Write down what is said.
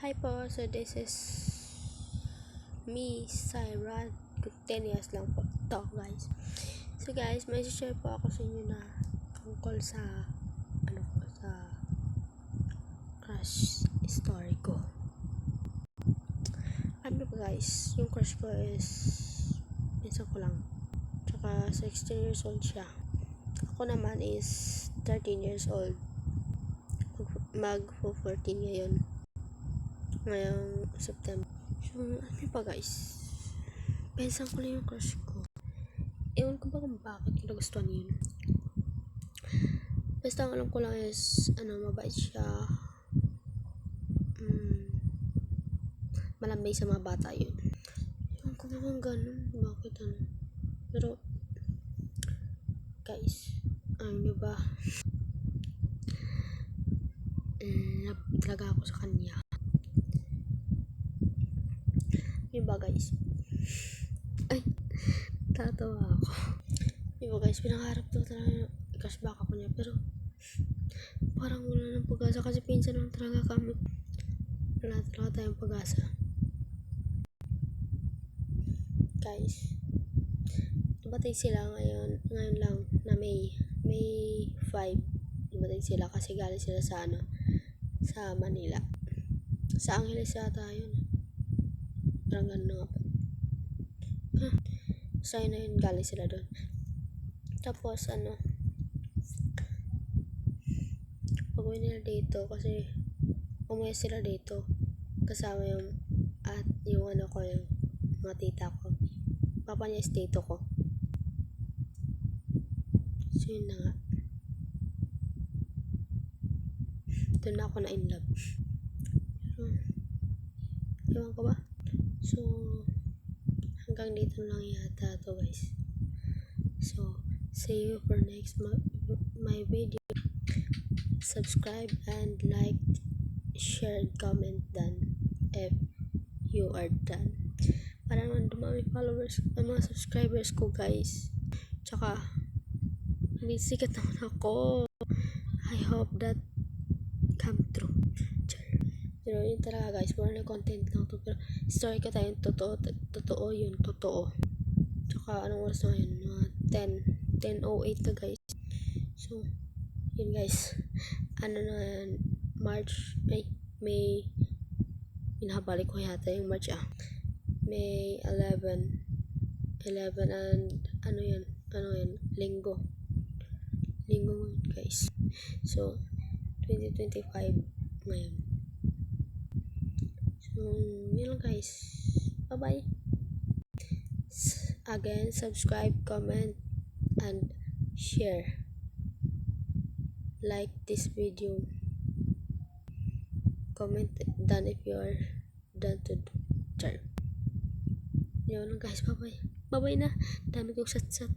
Hi po, so this is me, Syra. 10 years lang po to guys. So guys, may share po ako sa inyo na tungkol sa ano po, sa crush story ko. Ano po guys, yung crush ko is minsan ko lang. Tsaka 16 years old siya. Ako naman is 13 years old. Mag 14 ngayon ngayong September. So, ano pa guys? Pensan ko lang yung crush ko. Ewan ko ba kung bakit ko nagustuhan yun. Basta ang alam ko lang is, ano, mabait siya. Mm, malambay sa mga bata yun. Ewan ko naman ganun. Bakit ano? Pero, guys, ano ba? Mm, love talaga ako sa kanya. Yun ba guys? Ay, tatawa ako. Yun ba guys, pinangarap ko talaga yung cashback ako niya. Pero, parang wala ng pag-asa kasi pinsan lang talaga kami. Wala talaga tayong pag-asa. Guys, dumating sila ngayon, ngayon lang na May, May 5. Dumating sila kasi galing sila sa ano, sa Manila. Sa Angeles yata yun. Parang ganun nga po. Huh. Sa yun na yun, galing sila doon. Tapos, ano, pag nila dito, kasi umuwi sila dito, kasama yung, at yung ano ko, yung mga tita ko. Papa niya is tito ko. So, yun na nga. Doon na ako na in love. Pero, ewan ko ba? So, hanggang dito lang yata to guys. So, see you for next my video. Subscribe and like, share, comment done if you are done. Para naman dumami followers, ang mga subscribers ko guys. Tsaka, sikat naman ako. I hope that come true. Pero yun talaga guys, more na content lang to. Pero story ka tayo, totoo, totoo yun, totoo. Tsaka anong oras na yun? Mga 10, 10.08 na guys. So, yun guys. Ano na yan, March, ay, May, inahabalik ko yata yung March ah. May 11, 11 and ano yun, ano yun, linggo. Linggo guys. So, 2025 ngayon. So, yun guys. Bye-bye. S- Again, subscribe, comment, and share. Like this video. Comment done if you are done to char. Yun lang guys. Bye-bye. Bye-bye na. Dami kong sat-sat.